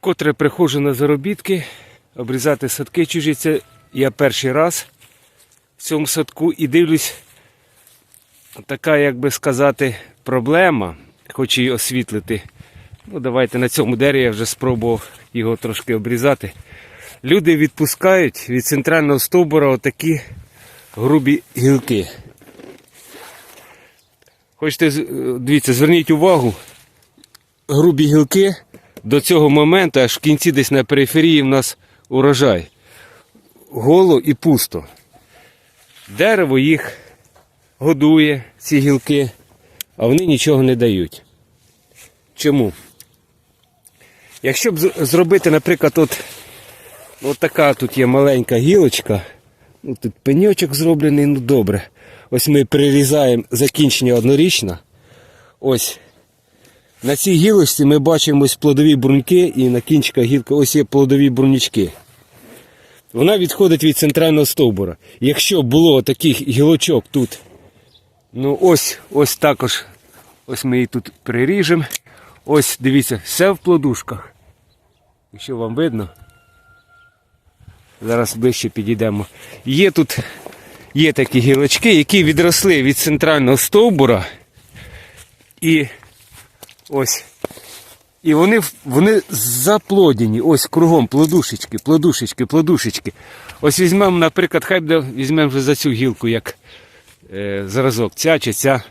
Вкотре приходжу на заробітки, обрізати садки чужі. Це я перший раз в цьому садку і дивлюсь, така, як би сказати, проблема, хочу її освітлити. Ну, давайте на цьому дереві я вже спробував його трошки обрізати. Люди відпускають від центрального стовбура отакі грубі гілки. Хочете, дивіться, зверніть увагу, грубі гілки до цього моменту, аж в кінці десь на периферії в нас урожай. Голо і пусто. Дерево їх годує, ці гілки, а вони нічого не дають. Чому? Якщо б зробити, наприклад, от, от така тут є маленька гілочка, ну тут пеньочок зроблений, ну добре. Ось ми прирізаємо закінчення однорічна. Ось на цій гілочці ми бачимо ось плодові бруньки і на кінчиках гілки ось є плодові брунічки. Вона відходить від центрального стовбура. Якщо було таких гілочок тут, ну ось, ось також, ось ми її тут приріжемо. Ось дивіться, все в плодушках. Якщо вам видно, зараз ближче підійдемо. Є тут є такі гілочки, які відросли від центрального стовбура. І ось. І вони, вони заплодені, ось кругом плодушечки, плодушечки, плодушечки. Ось візьмемо, наприклад, хай візьмемо вже за цю гілку, як е, зразок, ця чи ця.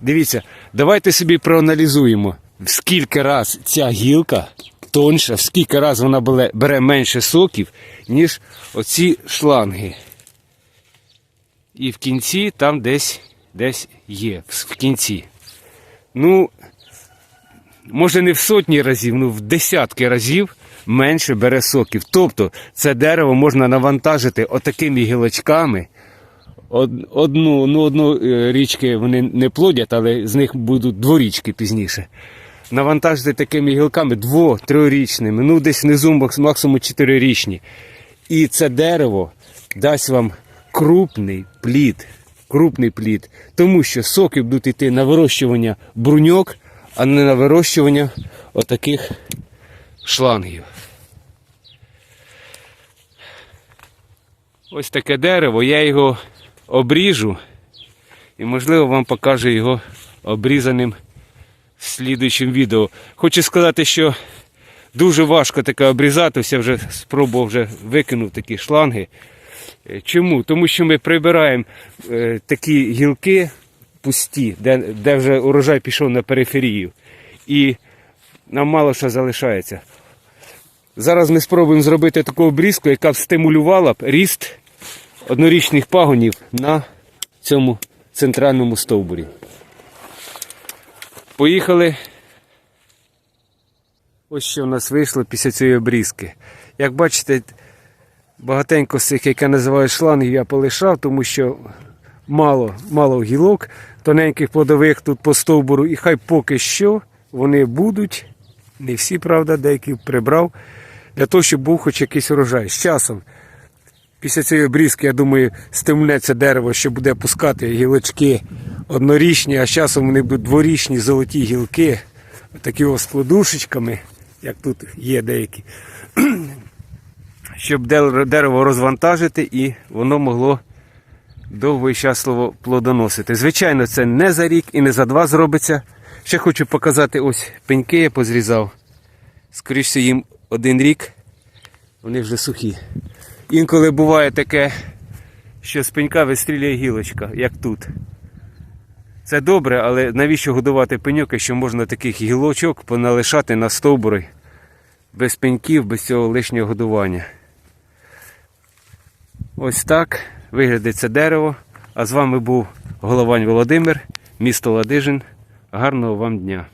Дивіться, давайте собі проаналізуємо, в скільки раз ця гілка тонша, в скільки раз вона бере, менше соків, ніж оці шланги. І в кінці там десь, десь є, в кінці. Ну, може не в сотні разів, ну в десятки разів менше бере соків. Тобто це дерево можна навантажити отакими гілочками. Одну, ну, одну е, річки вони не плодять, але з них будуть дворічки пізніше. Навантажити такими гілками дво-трирічними, ну десь внизу макс- максимум чотирирічні. І це дерево дасть вам крупний плід. Крупний плід. Тому що соки будуть йти на вирощування бруньок, а не на вирощування отаких шлангів. Ось таке дерево, я його обріжу і, можливо, вам покажу його обрізаним в слідуючому відео. Хочу сказати, що дуже важко таке обрізати, я вже спробував вже викинув такі шланги. Е, Чому? Тому що ми прибираємо е, такі гілки пусті, де, де вже урожай пішов на периферію. І нам мало що залишається. Зараз ми спробуємо зробити таку обрізку, яка б стимулювала б ріст однорічних пагонів на цьому центральному стовбурі. Поїхали. Ось що в нас вийшло після цієї обрізки. Як бачите, багатенько з цих, як я називаю шлангів, я полишав, тому що мало, мало гілок, тоненьких плодових тут по стовбуру, і хай поки що вони будуть. Не всі, правда, деякі прибрав, для того, щоб був хоч якийсь урожай. З часом, після цієї обрізки, я думаю, стимулюється дерево, що буде пускати гілочки однорічні, а з часом вони будуть дворічні золоті гілки, такі ось плодушечками, як тут є деякі, щоб дерево розвантажити і воно могло довго і щасливо плодоносити. Звичайно, це не за рік і не за два зробиться. Ще хочу показати ось пеньки я позрізав. Скоріше їм один рік, вони вже сухі. Інколи буває таке, що з пенька вистрілює гілочка, як тут. Це добре, але навіщо годувати пеньок, якщо можна таких гілочок поналишати на стовбури без пеньків, без цього лишнього годування. Ось так виглядає це дерево. А з вами був Головань Володимир, місто Ладижин. Гарного вам дня!